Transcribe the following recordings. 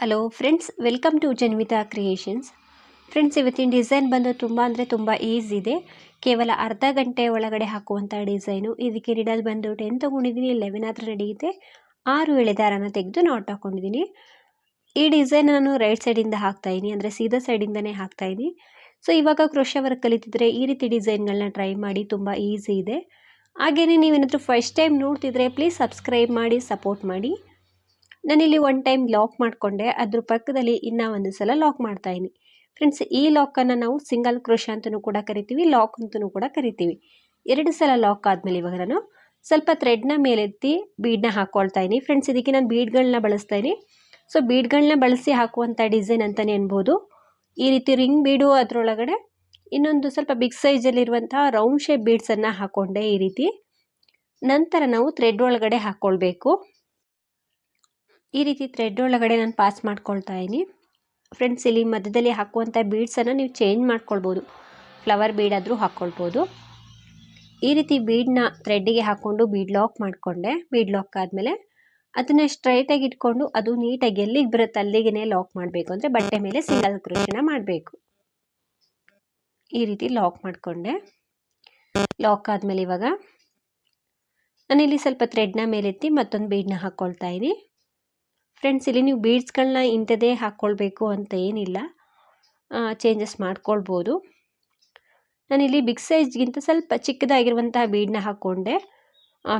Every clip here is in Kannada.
Hello friends welcome to Janvita creations friends ಇವತ್ತಿನ ಡಿಸೈನ್ ಬಂದು ತುಂಬ ಅಂದರೆ ತುಂಬ ಈಸಿ ಇದೆ. ಕೇವಲ ಅರ್ಧ ಗಂಟೆ ಒಳಗಡೆ ಹಾಕುವಂಥ ಡಿಸೈನು ಇದಕ್ಕೆ ನಿಡಲ್ ಬಂದು ಟೆನ್ ತೊಗೊಂಡಿದ್ದೀನಿ ಲೆವೆನ್ ಹತ್ರ ನಡೆಯುತ್ತೆ ಆರು ಎಳೆ ದಾರನ ತೆಗೆದು ನಾಟ್ ಹಾಕ್ಕೊಂಡಿದ್ದೀನಿ ಈ ಡಿಸೈನ್ ನಾನು ರೈಟ್ ಸೈಡಿಂದ ಹಾಕ್ತಾಯಿದ್ದೀನಿ ಅಂದರೆ ಸೀದಾ ಸೈಡಿಂದನೇ ಹಾಕ್ತಾಯಿದ್ದೀನಿ ಸೊ ಇವಾಗ ಕ್ರೋಶ ವರ್ಕ್ ಕಲಿತಿದ್ರೆ ಈ ರೀತಿ ಡಿಸೈನ್ಗಳನ್ನ ಟ್ರೈ ಮಾಡಿ ತುಂಬ ಈಸಿ ಇದೆ. ಹಾಗೆಯೇ ನೀವೇನಾದರೂ ಫಸ್ಟ್ ಟೈಮ್ ನೋಡ್ತಿದ್ರೆ ಪ್ಲೀಸ್ ಸಬ್ಸ್ಕ್ರೈಬ್ ಮಾಡಿ ಸಪೋರ್ಟ್ ಮಾಡಿ. ನಾನಿಲ್ಲಿ ಒನ್ ಟೈಮ್ ಲಾಕ್ ಮಾಡಿಕೊಂಡೆ, ಅದ್ರ ಪಕ್ಕದಲ್ಲಿ ಇನ್ನೂ ಒಂದು ಸಲ ಲಾಕ್ ಮಾಡ್ತಾಯಿದ್ದೀನಿ ಫ್ರೆಂಡ್ಸ್ ಈ ಲಾಕನ್ನು ನಾವು ಸಿಂಗಲ್ ಕ್ರೋಶ ಅಂತಲೂ ಕೂಡ ಕರಿತೀವಿ ಲಾಕ್ ಅಂತಲೂ ಕೂಡ ಕರಿತೀವಿ. ಎರಡು ಸಲ ಲಾಕ್ ಆದಮೇಲೆ ಇವಾಗ ನಾನು ಸ್ವಲ್ಪ ಥ್ರೆಡ್ನ ಮೇಲೆತ್ತಿ ಬೀಡ್ನ ಹಾಕ್ಕೊಳ್ತಾ ಇದ್ದೀನಿ. ಫ್ರೆಂಡ್ಸ್ ಇದಕ್ಕೆ ನಾನು ಬೀಡ್ಗಳನ್ನ ಬಳಸ್ತಾ ಇದ್ದೀನಿ. ಸೊ ಬೀಡ್ಗಳನ್ನ ಬಳಸಿ ಹಾಕುವಂಥ ಡಿಸೈನ್ ಅಂತಲೇ ಅನ್ಬೋದು. ಈ ರೀತಿ ರಿಂಗ್ ಬೀಡು ಅದರೊಳಗಡೆ ಇನ್ನೊಂದು ಸ್ವಲ್ಪ ಬಿಗ್ ಸೈಜಲ್ಲಿರುವಂಥ ರೌಂಡ್ ಶೇಪ್ ಬೀಡ್ಸನ್ನು ಹಾಕ್ಕೊಂಡೆ ಈ ರೀತಿ. ನಂತರ ನಾವು ಥ್ರೆಡ್ ಒಳಗಡೆ ಹಾಕ್ಕೊಳ್ಬೇಕು ಈ ರೀತಿ ಥ್ರೆಡ್ ಒಳಗಡೆ ನಾನು ಪಾಸ್ ಮಾಡ್ಕೊಳ್ತಾ ಇದ್ದೀನಿ. ಫ್ರೆಂಡ್ಸ್ ಇಲ್ಲಿ ಮಧ್ಯದಲ್ಲಿ ಹಾಕುವಂಥ ಬೀಡ್ಸನ್ನು ನೀವು ಚೇಂಜ್ ಮಾಡ್ಕೊಳ್ಬೋದು. ಫ್ಲವರ್ ಬೀಡ್ ಆದರೂ ಹಾಕ್ಕೊಳ್ಬೋದು ಈ ರೀತಿ ಬೀಡನ್ನ ಥ್ರೆಡ್ಡಿಗೆ ಹಾಕ್ಕೊಂಡು ಬೀಡ್ ಲಾಕ್ ಮಾಡಿಕೊಂಡೆ. ಬೀಡ್ ಲಾಕ್ ಆದಮೇಲೆ ಅದನ್ನು ಸ್ಟ್ರೈಟಾಗಿ ಇಟ್ಕೊಂಡು ಅದು ನೀಟಾಗಿ ಎಲ್ಲಿಗೆ ಬರುತ್ತೆ ಅಲ್ಲಿಗೆ ಲಾಕ್ ಮಾಡಬೇಕು ಅಂದರೆ ಬಟ್ಟೆ ಮೇಲೆ ಸಿಂಗಲ್ ಕ್ರೋಶನ ಮಾಡಬೇಕು. ಈ ರೀತಿ ಲಾಕ್ ಮಾಡಿಕೊಂಡೆ. ಲಾಕ್ ಆದಮೇಲೆ ಇವಾಗ ನಾನಿಲ್ಲಿ ಸ್ವಲ್ಪ ಥ್ರೆಡ್ನ ಮೇಲೆತ್ತಿ ಮತ್ತೊಂದು ಬೀಡನ್ನ ಹಾಕ್ಕೊಳ್ತಾ ಇದ್ದೀನಿ. ಫ್ರೆಂಡ್ಸ್ ಇಲ್ಲಿ ನೀವು ಬೀಡ್ಸ್ಗಳನ್ನ ಇಂಥದ್ದೇ ಹಾಕ್ಕೊಳ್ಬೇಕು ಅಂತ ಏನಿಲ್ಲ. ಚೇಂಜಸ್ ಮಾಡ್ಕೊಳ್ಬೋದು. ನಾನಿಲ್ಲಿ ಬಿಗ್ ಸೈಜ್ಗಿಂತ ಸ್ವಲ್ಪ ಚಿಕ್ಕದಾಗಿರುವಂತಹ ಬೀಡನ್ನ ಹಾಕ್ಕೊಂಡೆ.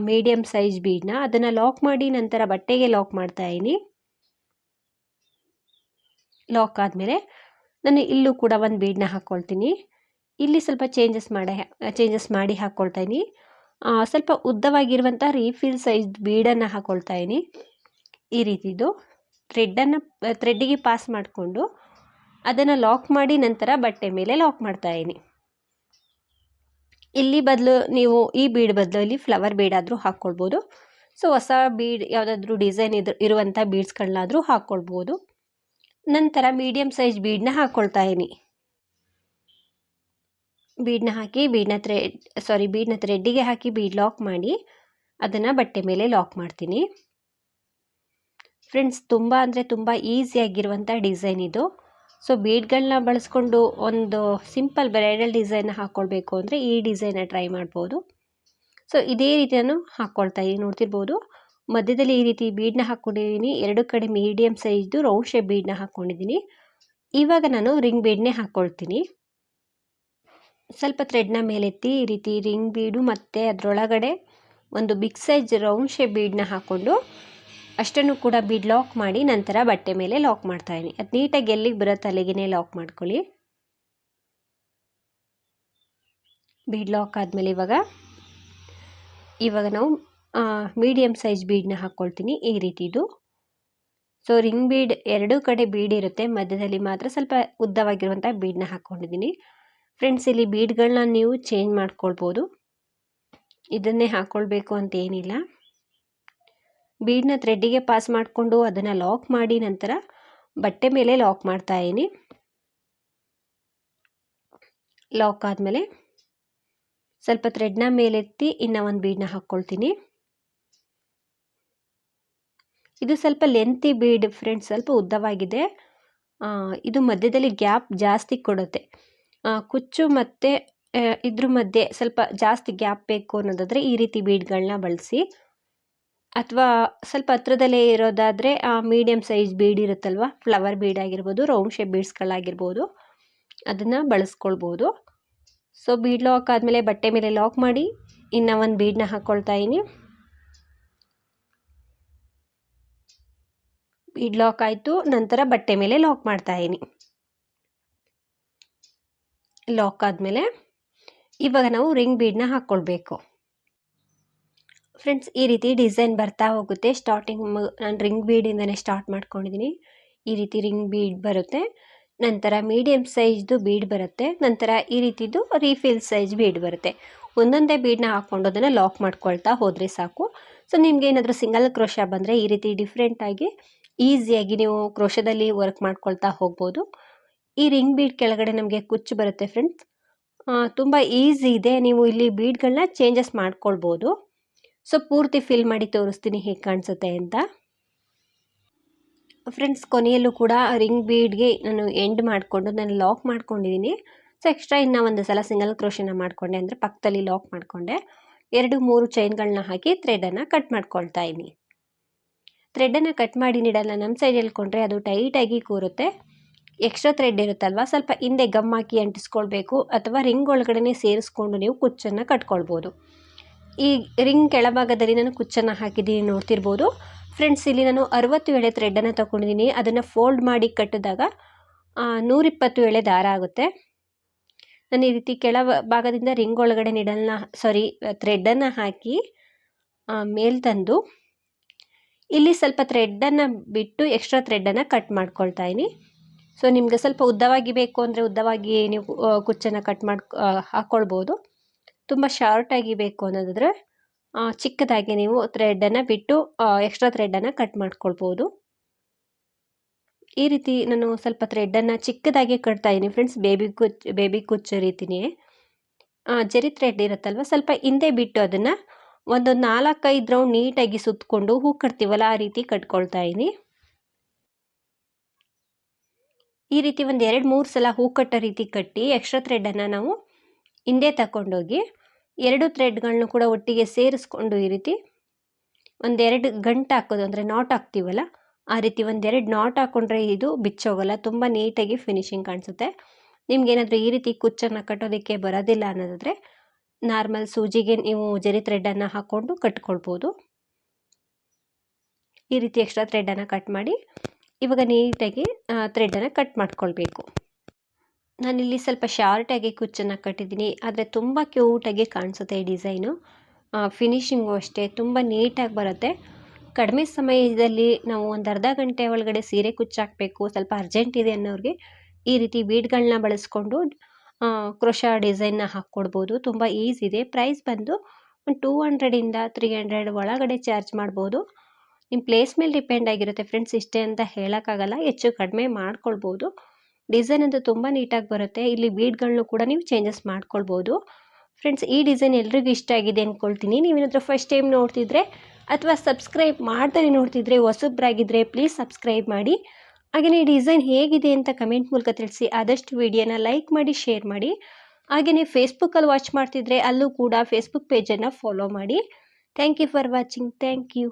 ಮೀಡಿಯಮ್ ಸೈಜ್ ಬೀಡನ್ನ ಅದನ್ನು ಲಾಕ್ ಮಾಡಿ ನಂತರ ಬಟ್ಟೆಗೆ ಲಾಕ್ ಮಾಡ್ತಾ ಇದ್ದೀನಿ ಲಾಕ್ ಆದಮೇಲೆ ನಾನು ಇಲ್ಲೂ ಕೂಡ ಒಂದು ಬೀಡನ್ನ ಹಾಕ್ಕೊಳ್ತೀನಿ. ಇಲ್ಲಿ ಸ್ವಲ್ಪ ಚೇಂಜಸ್ ಮಾಡಿ ಚೇಂಜಸ್ ಮಾಡಿ ಹಾಕ್ಕೊಳ್ತಾ ಇದ್ದೀನಿ ಸ್ವಲ್ಪ ಉದ್ದವಾಗಿರುವಂಥ ರೀಫಿಲ್ ಸೈಜ್ ಬೀಡನ್ನು ಹಾಕ್ಕೊಳ್ತಾ ಇದ್ದೀನಿ ಈ ರೀತಿದು ಥ್ರೆಡ್ಡನ್ನು ಥ್ರೆಡ್ಡಿಗೆ ಪಾಸ್ ಮಾಡಿಕೊಂಡು ಅದನ್ನು ಲಾಕ್ ಮಾಡಿ ನಂತರ ಬಟ್ಟೆ ಮೇಲೆ ಲಾಕ್ ಮಾಡ್ತಾ ಇದ್ದೀನಿ ಇಲ್ಲಿ ಬದಲು ನೀವು ಈ ಬೀಡ್ ಬದಲು ಇಲ್ಲಿ ಫ್ಲವರ್ ಬೀಡ್ ಆದರೂ ಹಾಕ್ಕೊಳ್ಬೋದು. ಸೊ ಹೊಸ ಬೀಡ್ ಯಾವುದಾದ್ರೂ ಡಿಸೈನ್ ಇದ್ರ ಇರುವಂಥ ಬೀಡ್ಸ್ಗಳನ್ನಾದರೂ ಹಾಕ್ಕೊಳ್ಬೋದು. ನಂತರ ಮೀಡಿಯಮ್ ಸೈಜ್ ಬೀಡನ್ನ ಹಾಕ್ಕೊಳ್ತಾ ಇದ್ದೀನಿ ಬೀಡನ್ನ ಹಾಕಿ ಬೀಡನ್ನ ಥ್ರೆಡ್ ಸಾರಿ ಬೀಡನ್ನ ಥ್ರೆಡ್ಡಿಗೆ ಹಾಕಿ ಬೀಡ್ ಲಾಕ್ ಮಾಡಿ ಅದನ್ನು ಬಟ್ಟೆ ಮೇಲೆ ಲಾಕ್ ಮಾಡ್ತೀನಿ. ಫ್ರೆಂಡ್ಸ್, ತುಂಬ ಅಂದರೆ ತುಂಬ ಈಸಿಯಾಗಿರುವಂಥ ಡಿಸೈನ್ ಇದು. ಸೊ ಬೀಡ್ಗಳನ್ನ ಬಳಸ್ಕೊಂಡು ಒಂದು ಸಿಂಪಲ್ ಬ್ರೈಡಲ್ ಡಿಸೈನ್ ಹಾಕ್ಕೊಳ್ಬೇಕು ಅಂದರೆ ಈ ಡಿಸೈನ ಟ್ರೈ ಮಾಡ್ಬೋದು. ಸೊ, ಇದೇ ರೀತಿ ನಾನು ಹಾಕ್ಕೊಳ್ತಾ ಇದ್ದೀನಿ ನೋಡ್ತಿರ್ಬೋದು. ಮಧ್ಯದಲ್ಲಿ ಈ ರೀತಿ ಬೀಡ್ನ ಹಾಕ್ಕೊಂಡಿದ್ದೀನಿ ಎರಡು ಕಡೆ ಮೀಡಿಯಮ್ ಸೈಜ್ದು ರೌಂಡ್ ಶೇಪ್ ಬೀಡನ್ನ ಹಾಕ್ಕೊಂಡಿದ್ದೀನಿ ಇವಾಗ ನಾನು ರಿಂಗ್ ಬೀಡನ್ನೇ ಹಾಕ್ಕೊಳ್ತೀನಿ ಸ್ವಲ್ಪ ಥ್ರೆಡ್ನ ಮೇಲೆತ್ತಿ ಈ ರೀತಿ ರಿಂಗ್ ಬೀಡು ಮತ್ತು ಅದರೊಳಗಡೆ ಒಂದು ಬಿಗ್ ಸೈಜ್ ರೌಂಡ್ ಶೇಪ್ ಬೀಡನ್ನ ಹಾಕ್ಕೊಂಡು ಅಷ್ಟನ್ನು ಕೂಡ ಬೀಡ್ ಲಾಕ್ ಮಾಡಿ ನಂತರ ಬಟ್ಟೆ ಮೇಲೆ ಲಾಕ್ ಮಾಡ್ತಾ ಇದ್ದೀನಿ. ಅದು ನೀಟಾಗಿ ಎಲ್ಲಿಗೆ ಬರುತ್ತೆ ಅಲ್ಲಿಗೆ ಲಾಕ್ ಮಾಡ್ಕೊಳ್ಳಿ. ಬೀಡ್ ಲಾಕ್ ಆದಮೇಲೆ ಇವಾಗ ಇವಾಗ ನಾವು ಮೀಡಿಯಮ್ ಸೈಜ್ ಬೀಡನ್ನ ಹಾಕ್ಕೊಳ್ತೀನಿ ಈ ರೀತಿದು ಸೊ ರಿಂಗ್ ಬೀಡ್ ಎರಡೂ ಕಡೆ ಬೀಡ್ ಇರುತ್ತೆ. ಮಧ್ಯದಲ್ಲಿ ಮಾತ್ರ ಸ್ವಲ್ಪ ಉದ್ದವಾಗಿರುವಂಥ ಬೀಡನ್ನ ಹಾಕ್ಕೊಂಡಿದ್ದೀನಿ ಫ್ರೆಂಡ್ಸ್ ಇಲ್ಲಿ ಬೀಡ್ಗಳನ್ನ ನೀವು ಚೇಂಜ್ ಮಾಡ್ಕೊಳ್ಬೋದು. ಇದನ್ನೇ ಹಾಕ್ಕೊಳ್ಬೇಕು ಅಂತ ಏನಿಲ್ಲ. ಬೀಡನ್ನ ಥ್ರೆಡ್ಡಿಗೆ ಪಾಸ್ ಮಾಡಿಕೊಂಡು ಅದನ್ನು ಲಾಕ್ ಮಾಡಿ ನಂತರ ಬಟ್ಟೆ ಮೇಲೆ ಲಾಕ್ ಮಾಡ್ತಾ ಇದ್ದೀನಿ. ಲಾಕ್ ಆದಮೇಲೆ ಸ್ವಲ್ಪ ಥ್ರೆಡ್ನ ಮೇಲೆತ್ತಿ ಇನ್ನೂ ಒಂದು ಬೀಡನ್ನ ಹಾಕ್ಕೊಳ್ತೀನಿ. ಇದು ಸ್ವಲ್ಪ ಲೆಂತಿ ಬೀಡ್ ಫ್ರೆಂಡ್ಸ್ ಸ್ವಲ್ಪ ಉದ್ದವಾಗಿದೆ. ಇದು ಮಧ್ಯದಲ್ಲಿ ಗ್ಯಾಪ್ ಜಾಸ್ತಿ ಕೊಡುತ್ತೆ. ಕುಚ್ಚು ಮತ್ತು ಇದ್ರ ಮಧ್ಯೆ ಸ್ವಲ್ಪ ಜಾಸ್ತಿ ಗ್ಯಾಪ್ ಬೇಕು ಅನ್ನೋದಾದರೆ ಈ ರೀತಿ ಬೀಡ್ಗಳನ್ನ ಬಳಸಿ. ಅಥವಾ ಸ್ವಲ್ಪ ಹತ್ರದಲ್ಲೇ ಇರೋದಾದರೆ ಮೀಡಿಯಮ್ ಸೈಜ್ ಬೀಡ್ ಇರುತ್ತಲ್ವ? ಫ್ಲವರ್ ಬೀಡ್ ಆಗಿರ್ಬೋದು ರೌಂಡ್ ಶೇಪ್ ಬೀಡ್ಸ್ಗಳಾಗಿರ್ಬೋದು ಅದನ್ನು ಬಳಸ್ಕೊಳ್ಬೋದು. ಸೊ ಬೀಡ್ ಲಾಕ್ ಆದಮೇಲೆ ಬಟ್ಟೆ ಮೇಲೆ ಲಾಕ್ ಮಾಡಿ, ಇನ್ನು ಒಂದು ಬೀಡನ್ನ ಹಾಕ್ಕೊಳ್ತಾ ಇದ್ದೀನಿ ಬೀಡ್ ಲಾಕ್ ಆಯಿತು, ನಂತರ ಬಟ್ಟೆ ಮೇಲೆ ಲಾಕ್ ಮಾಡ್ತಾ ಇದ್ದೀನಿ ಲಾಕ್ ಆದಮೇಲೆ, ಇವಾಗ ನಾವು ರಿಂಗ್ ಬೀಡನ್ನ ಹಾಕ್ಕೊಳ್ಬೇಕು ಫ್ರೆಂಡ್ಸ್ ಈ ರೀತಿ ಡಿಸೈನ್ ಬರ್ತಾ ಹೋಗುತ್ತೆ. ಸ್ಟಾರ್ಟಿಂಗ್ ನಾನು ರಿಂಗ್ ಬೀಡಿಂದನೇ ಸ್ಟಾರ್ಟ್ ಮಾಡ್ಕೊಂಡಿದ್ದೀನಿ ಈ ರೀತಿ ರಿಂಗ್ ಬೀಡ್ ಬರುತ್ತೆ. ನಂತರ ಮೀಡಿಯಮ್ ಸೈಜ್ದು ಬೀಡ್ ಬರುತ್ತೆ. ನಂತರ ಈ ರೀತಿದು ರೀಫಿಲ್ ಸೈಜ್ ಬೀಡ್ ಬರುತ್ತೆ. ಒಂದೊಂದೇ ಬೀಡನ್ನ ಹಾಕ್ಕೊಂಡು ಅದನ್ನು ಲಾಕ್ ಮಾಡ್ಕೊಳ್ತಾ ಹೋದರೆ ಸಾಕು. ಸೊ ನಿಮ್ಗೆ ಏನಾದರೂ ಸಿಂಗಲ್ ಕ್ರೋಶ ಬಂದರೆ ಈ ರೀತಿ ಡಿಫ್ರೆಂಟಾಗಿ ಈಸಿಯಾಗಿ ನೀವು ಕ್ರೋಶದಲ್ಲಿ ವರ್ಕ್ ಮಾಡ್ಕೊಳ್ತಾ ಹೋಗ್ಬೋದು. ಈ ರಿಂಗ್ ಬೀಡ್ ಕೆಳಗಡೆ ನಮಗೆ ಕುಚ್ಚು ಬರುತ್ತೆ ಫ್ರೆಂಡ್ಸ್ ತುಂಬ ಈಸಿ ಇದೆ. ನೀವು ಇಲ್ಲಿ ಬೀಡ್ಗಳನ್ನ ಚೇಂಜಸ್ ಮಾಡ್ಕೊಳ್ಬೋದು. ಸೊ ಪೂರ್ತಿ ಫಿಲ್ ಮಾಡಿ ತೋರಿಸ್ತೀನಿ ಹೇಗೆ ಕಾಣಿಸುತ್ತೆ ಅಂತ. ಫ್ರೆಂಡ್ಸ್ ಕೊನೆಯಲ್ಲೂ ಕೂಡ ರಿಂಗ್ ಬೀಡ್ಗೆ ನಾನು ಎಂಡ್ ಮಾಡಿಕೊಂಡು ನಾನು ಲಾಕ್ ಮಾಡ್ಕೊಂಡಿದ್ದೀನಿ ಸೊ ಎಕ್ಸ್ಟ್ರಾ ಇನ್ನೂ ಒಂದು ಸಲ ಸಿಂಗಲ್ ಕ್ರೋಶನ ಮಾಡಿಕೊಂಡೆ. ಅಂದರೆ ಪಕ್ಕದಲ್ಲಿ ಲಾಕ್ ಮಾಡಿಕೊಂಡೆ. ಎರಡು, ಮೂರು ಚೈನ್ಗಳನ್ನ ಹಾಕಿ ಥ್ರೆಡನ್ನು ಕಟ್ ಮಾಡ್ಕೊಳ್ತಾ ಇದ್ದೀನಿ. ಥ್ರೆಡನ್ನು ಕಟ್ ಮಾಡಿ ನೀಡಲ್ಲ. ನಮ್ಮ ಸೈಡ್ ಹೇಳ್ಕೊಂಡ್ರೆ ಅದು ಟೈಟಾಗಿ ಕೂರುತ್ತೆ. ಎಕ್ಸ್ಟ್ರಾ ಥ್ರೆಡ್ ಇರುತ್ತಲ್ವ? ಸ್ವಲ್ಪ ಹಿಂದೆ ಗಮ್ ಹಾಕಿ ಅಂಟಿಸ್ಕೊಳ್ಬೇಕು. ಅಥವಾ ರಿಂಗ್ ಒಳಗಡೆ ಸೇರಿಸ್ಕೊಂಡು ನೀವು ಕುಚ್ಚನ್ನು ಕಟ್ಕೊಳ್ಬೋದು. ಈ ರಿಂಗ್ ಕೆಳಭಾಗದಲ್ಲಿ ನಾನು ಕುಚ್ಚನ್ನು ಹಾಕಿದ್ದೀನಿ, ನೋಡ್ತಿರ್ಬೋದು. ಫ್ರೆಂಡ್ಸ್ ಇಲ್ಲಿ ನಾನು ಅರವತ್ತು ಎಳೆ ಥ್ರೆಡ್ಡನ್ನು ತಗೊಂಡಿದ್ದೀನಿ. ಅದನ್ನು ಫೋಲ್ಡ್ ಮಾಡಿ ಕಟ್ಟಿದಾಗ ನೂರಿಪ್ಪತ್ತು ಎಳೆ ದಾರ ಆಗುತ್ತೆ. ನಾನು ಈ ರೀತಿ ಕೆಳ ಭಾಗದಿಂದ ರಿಂಗ್ ಒಳಗಡೆ ನಿಡಲ್ನ ಸಾರಿ ಥ್ರೆಡ್ಡನ್ನು ಹಾಕಿ ಮೇಲ್ ತಂದು, ಇಲ್ಲಿ ಸ್ವಲ್ಪ ಥ್ರೆಡ್ಡನ್ನು ಬಿಟ್ಟು ಎಕ್ಸ್ಟ್ರಾ ಥ್ರೆಡ್ಡನ್ನು ಕಟ್ ಮಾಡ್ಕೊಳ್ತಾ ಇದ್ದೀನಿ. ಸೊ ನಿಮಗೆ ಸ್ವಲ್ಪ ಉದ್ದವಾಗಿ ಬೇಕು ಅಂದರೆ ಉದ್ದವಾಗಿ ನೀವು ಕುಚ್ಚನ್ನು ಕಟ್ ಮಾಡಿ ಹಾಕ್ಕೊಳ್ಬೋದು ತುಂಬ ಶಾರ್ಟಾಗಿ ಬೇಕು ಅನ್ನೋದಾದರೆ ಚಿಕ್ಕದಾಗಿ ನೀವು ಥ್ರೆಡನ್ನು ಬಿಟ್ಟು ಎಕ್ಸ್ಟ್ರಾ ಥ್ರೆಡನ್ನು ಕಟ್ ಮಾಡ್ಕೊಳ್ಬೋದು. ಈ ರೀತಿ ನಾನು ಸ್ವಲ್ಪ ಥ್ರೆಡನ್ನು ಚಿಕ್ಕದಾಗಿ ಕಟ್ತಾ ಇದ್ದೀನಿ ಫ್ರೆಂಡ್ಸ್ ಬೇಬಿ ಕುಚ್, ಬೇಬಿ ಕುಚ್ಚು ರೀತಿಯೇ ಜರಿ ಥ್ರೆಡ್ ಇರುತ್ತಲ್ವ? ಸ್ವಲ್ಪ ಹಿಂದೆ ಬಿಟ್ಟು ಅದನ್ನು ಒಂದು ನಾಲ್ಕೈದು ರೌಂಡ್ ನೀಟಾಗಿ ಸುತ್ತಕೊಂಡು ಹೂ ಕಟ್ತೀವಲ್ಲ, ಆ ರೀತಿ ಕಟ್ಕೊಳ್ತಾ ಇದ್ದೀನಿ ಈ ರೀತಿ ಒಂದು ಎರಡು ಮೂರು ಸಲ ಹೂ ಕಟ್ಟೋ ರೀತಿ ಕಟ್ಟಿ ಎಕ್ಸ್ಟ್ರಾ ಥ್ರೆಡನ್ನು ನಾವು ಹಿಂದೆ ತಗೊಂಡೋಗಿ ಎರಡು ಥ್ರೆಡ್ಗಳನ್ನ ಕೂಡ ಒಟ್ಟಿಗೆ ಸೇರಿಸ್ಕೊಂಡು ಈ ರೀತಿ ಒಂದೆರಡು ಗಂಟು ಹಾಕೋದು, ಅಂದರೆ ನಾಟ್ ಹಾಕ್ತೀವಲ್ಲ, ಆ ರೀತಿ ಒಂದೆರಡು ನಾಟ್ ಹಾಕ್ಕೊಂಡ್ರೆ ಇದು ಬಿಚ್ಚೋಗಲ್ಲ, ತುಂಬ ನೀಟಾಗಿ ಫಿನಿಶಿಂಗ್ ಕಾಣಿಸುತ್ತೆ. ನಿಮ್ಗೇನಾದರೂ ಈ ರೀತಿ ಕುಚ್ಚನ್ನು ಕಟ್ಟೋದಕ್ಕೆ ಬರೋದಿಲ್ಲ ಅನ್ನೋದಾದರೆ ನಾರ್ಮಲ್ ಸೂಜಿಗೆ ನೀವು ಜರಿ ಥ್ರೆಡನ್ನು ಹಾಕ್ಕೊಂಡು ಕಟ್ಕೊಳ್ಬೋದು. ಈ ರೀತಿ ಎಕ್ಸ್ಟ್ರಾ ಥ್ರೆಡನ್ನು ಕಟ್ ಮಾಡಿ ಇವಾಗ ನೀಟಾಗಿ ಥ್ರೆಡನ್ನು ಕಟ್ ಮಾಡ್ಕೊಳ್ಬೇಕು. ನಾನಿಲ್ಲಿ ಸ್ವಲ್ಪ ಶಾರ್ಟಾಗಿ ಕುಚ್ಚನ್ನು ಕಟ್ಟಿದ್ದೀನಿ. ಆದರೆ ತುಂಬ ಕ್ಯೂಟಾಗಿ ಕಾಣಿಸುತ್ತೆ ಈ ಡಿಸೈನು ಫಿನಿಷಿಂಗು ಅಷ್ಟೇ. ತುಂಬ ನೀಟಾಗಿ ಬರುತ್ತೆ. ಕಡಿಮೆ ಸಮಯದಲ್ಲಿ ನಾವು ಒಂದು ಅರ್ಧ ಗಂಟೆ ಒಳಗಡೆ ಸೀರೆ ಕುಚ್ಚಾಕಬೇಕು, ಸ್ವಲ್ಪ ಅರ್ಜೆಂಟ್ ಇದೆ ಅನ್ನೋರಿಗೆ ಈ ರೀತಿ ಬೀಡ್ಗಳನ್ನ ಬಳಸ್ಕೊಂಡು ಕ್ರೋಶ ಡಿಸೈನ್ನ ಹಾಕ್ಕೊಡ್ಬೋದು. ತುಂಬ ಈಸಿ ಇದೆ. ಪ್ರೈಸ್ ಬಂದು ಒಂದು ಟೂ ಹಂಡ್ರೆಡಿಂದ ತ್ರೀ ಹಂಡ್ರೆಡ್ ಒಳಗಡೆ ಚಾರ್ಜ್ ಮಾಡ್ಬೋದು. ನಿಮ್ಮ ಪ್ಲೇಸ್ ಮೇಲೆ ಡಿಪೆಂಡ್ ಆಗಿರುತ್ತೆ. ಫ್ರೆಂಡ್ಸ್ ಇಷ್ಟೇ ಅಂತ ಹೇಳೋಕ್ಕಾಗಲ್ಲ. ಹೆಚ್ಚು ಕಡಿಮೆ ಮಾಡ್ಕೊಳ್ಬೋದು. ಡಿಸೈನ್ ಅಂತೂ ತುಂಬ ನೀಟಾಗಿ ಬರುತ್ತೆ. ಇಲ್ಲಿ ಬೀಡ್ಗಳನ್ನೂ ಕೂಡ ನೀವು ಚೇಂಜಸ್ ಮಾಡ್ಕೊಳ್ಬೋದು. ಫ್ರೆಂಡ್ಸ್, ಈ ಡಿಸೈನ್ ಎಲ್ರಿಗೂ ಇಷ್ಟ ಆಗಿದೆ ಅಂದ್ಕೊಳ್ತೀನಿ ನೀವೇನಾದರೂ ಫಸ್ಟ್ ಟೈಮ್ ನೋಡ್ತಿದ್ರೆ ಅಥವಾ ಸಬ್ಸ್ಕ್ರೈಬ್ ಮಾಡ್ತಾನೆ ನೋಡ್ತಿದ್ರೆ ಹೊಸಬ್ರಾಗಿದ್ದರೆ ಪ್ಲೀಸ್ ಸಬ್ಸ್ಕ್ರೈಬ್ ಮಾಡಿ. ಹಾಗೆಯೇ ಡಿಸೈನ್ ಹೇಗಿದೆ ಅಂತ ಕಮೆಂಟ್ ಮೂಲಕ ತಿಳಿಸಿ. ಆದಷ್ಟು ವಿಡಿಯೋನ ಲೈಕ್ ಮಾಡಿ, ಶೇರ್ ಮಾಡಿ. ಹಾಗೆಯೇ ಫೇಸ್ಬುಕ್ಕಲ್ಲಿ ವಾಚ್ ಮಾಡ್ತಿದ್ರೆ ಅಲ್ಲೂ ಕೂಡ ಫೇಸ್ಬುಕ್ ಪೇಜನ್ನು ಫಾಲೋ ಮಾಡಿ. Thank you for watching. Thank you.